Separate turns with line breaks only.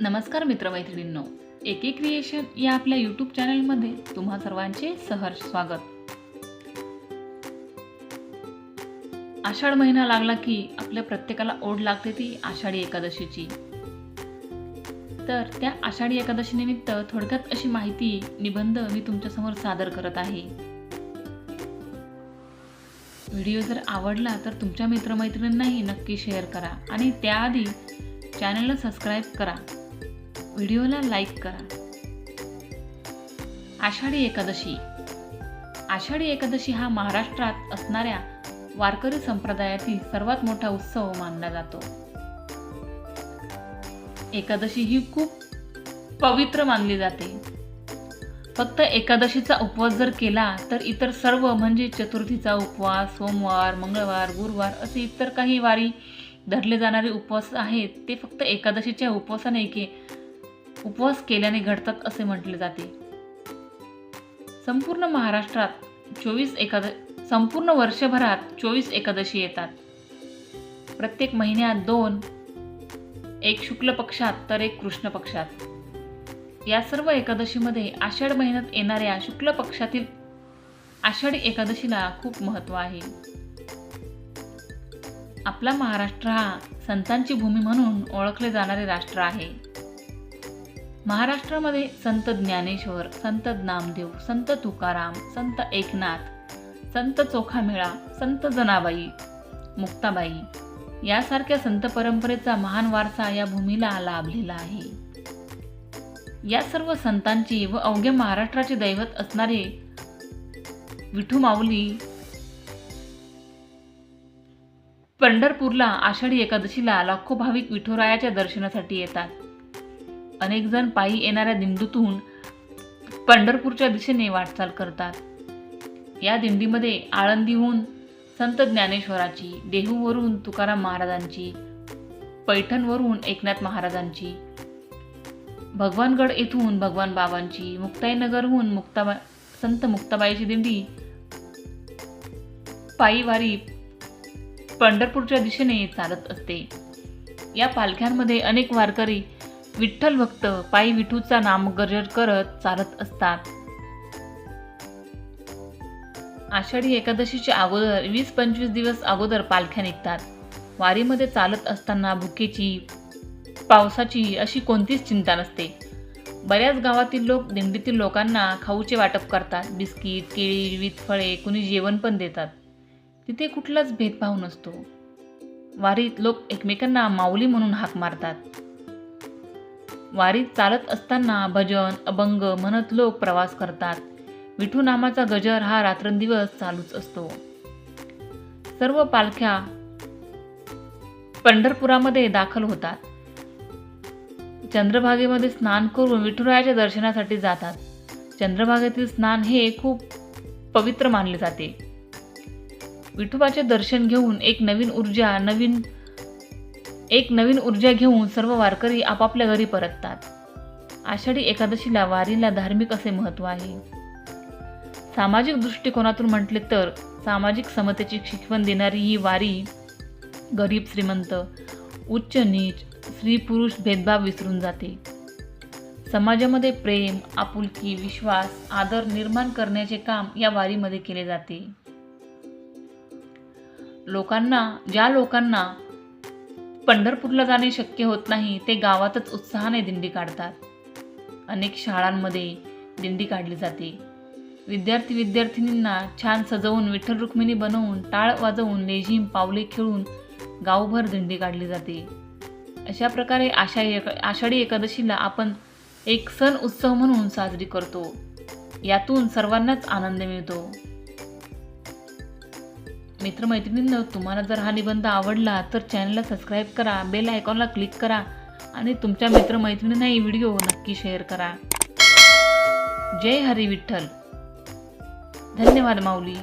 नमस्कार मित्रमैत्रिणींनो. एके क्रिएशन या आपल्या यूट्यूब चॅनलमध्ये तुम्हा सर्वांचे सहर्ष स्वागत. आषाढ महिना लागला की आपल्या प्रत्येकाला ओढ लागते ती आषाढी एकादशीची. तर त्या आषाढी एकादशी निमित्त थोडक्यात अशी माहिती निबंध मी तुमच्यासमोर सादर करत आहे. व्हिडिओ जर आवडला तर तुमच्या मित्रमैत्रिणींनाही नक्की शेअर करा आणि त्याआधी चॅनलला सबस्क्राईब करा. व्हिडिओला लाईक करा. आषाढी एकादशी. आषाढी एकादशी हा महाराष्ट्रात असणाऱ्या वारकरी संप्रदायातील सर्वात मोठा उत्सव मानला जातो. एकादशी ही खूप पवित्र मानली जाते. फक्त एकादशीचा उपवास जर केला तर इतर सर्व म्हणजे चतुर्थीचा उपवास सोमवार मंगळवार गुरुवार असे इतर काही वारी धरले जाणारे उपवास आहेत. ते फक्त एकादशीच्या उपवासाने के उपवास केल्याने घडतात असे म्हटले जाते. संपूर्ण महाराष्ट्रात चोवीस एकाद संपूर्ण वर्षभरात चोवीस एकादशी येतात. प्रत्येक महिन्यात दोन एक शुक्ल पक्षात तर एक कृष्ण पक्षात. या सर्व एकादशीमध्ये आषाढ महिन्यात येणाऱ्या शुक्ल पक्षातील आषाढी एकादशीला खूप महत्त्व आहे. आपला महाराष्ट्र हा संतांची भूमी म्हणून ओळखले जाणारे राष्ट्र आहे. महाराष्ट्रामध्ये संत ज्ञानेश्वर संत नामदेव संत तुकाराम संत एकनाथ संत चोखामेळा संत जनाबाई मुक्ताबाई यासारख्या संत परंपरेचा महान वारसा या भूमीला लाभलेला आहे. या सर्व संतांची व अवघ्या महाराष्ट्राचे दैवत असणारे विठू माऊली पंढरपूरला आषाढी एकादशीला लाखो भाविक विठुरायाच्या दर्शनासाठी येतात. अनेक जण पायी येणाऱ्या दिंडीतून पंढरपूरच्या दिशेने वाटचाल करतात. या दिंडीमध्ये आळंदीहून संत ज्ञानेश्वराची देहूवरून तुकाराम महाराजांची पैठणवरून एकनाथ महाराजांची भगवानगड येथून भगवान बाबांची मुक्ताईनगरहून मुक्ताबा संत मुक्ताबाईची दिंडी पायीवारी पंढरपूरच्या दिशेने चालत असते. या पालख्यांमध्ये अनेक वारकरी विठ्ठल भक्त पायी विठूचा नामगजर करत चालत असतात. आषाढी एकादशीच्या अगोदर वीस पंचवीस दिवस अगोदर पालख्या निघतात. वारीमध्ये चालत असताना भुकेची पावसाची अशी कोणतीच चिंता नसते. बऱ्याच गावातील लोक दिंडीतील लोकांना खाऊचे वाटप करतात. बिस्किट केळी विविध फळे कुणी जेवण पण देतात. तिथे कुठलाच भेदभाव नसतो. वारीत लोक एकमेकांना माऊली म्हणून हाक मारतात. वारीत चालत असताना भजन अभंग म्हणत लोक प्रवास करतात. विठू नामाचा गजर हा रात्रंदिवस चालूच असतो. सर्व पालख्या पंढरपुरामध्ये दाखल होतात. चंद्रभागेमध्ये स्नान करून विठुरायाच्या दर्शनासाठी जातात. चंद्रभागेतील स्नान हे खूप पवित्र मानले जाते. विठोबाचे दर्शन घेऊन एक नवीन ऊर्जा नवीन एक नवीन ऊर्जा घेऊन सर्व वारकरी आपापल्या घरी परततात. आषाढी एकादशीला वारीला धार्मिक असे महत्त्व आहे. सामाजिक दृष्टिकोनातून म्हटले तर सामाजिक समतेची शिकवण देणारी ही वारी गरीब श्रीमंत उच्च नीच स्त्री पुरुष भेदभाव विसरून जाते. समाजामध्ये प्रेम आपुलकी विश्वास आदर निर्माण करण्याचे काम या वारीमध्ये केले जाते. लोकांना ज्या लोकांना पंढरपूरला जाणे शक्य होत नाही ते गावातच उत्साहाने दिंडी काढतात. अनेक शाळांमध्ये दिंडी काढली जाते. विद्यार्थी विद्यार्थिनींना छान सजवून विठ्ठल रुक्मिणी बनवून टाळ वाजवून लेझिम पावले खेळून गावभर दिंडी काढली जाते. अशा प्रकारे आषाढी एक आषाढी एकादशीला आपण एक सण उत्सव म्हणून साजरी करतो. यातून सर्वांनाच आनंद मिळतो. मित्रमैत्रिणींनो तुम्हाला जर हा निबंध आवडला तर चॅनलला सबस्क्राईब करा बेल आयकॉनला क्लिक करा आणि तुमच्या मित्रमैत्रिणींनाही व्हिडिओ नक्की शेअर करा. जय हरी विठ्ठल. धन्यवाद माऊली.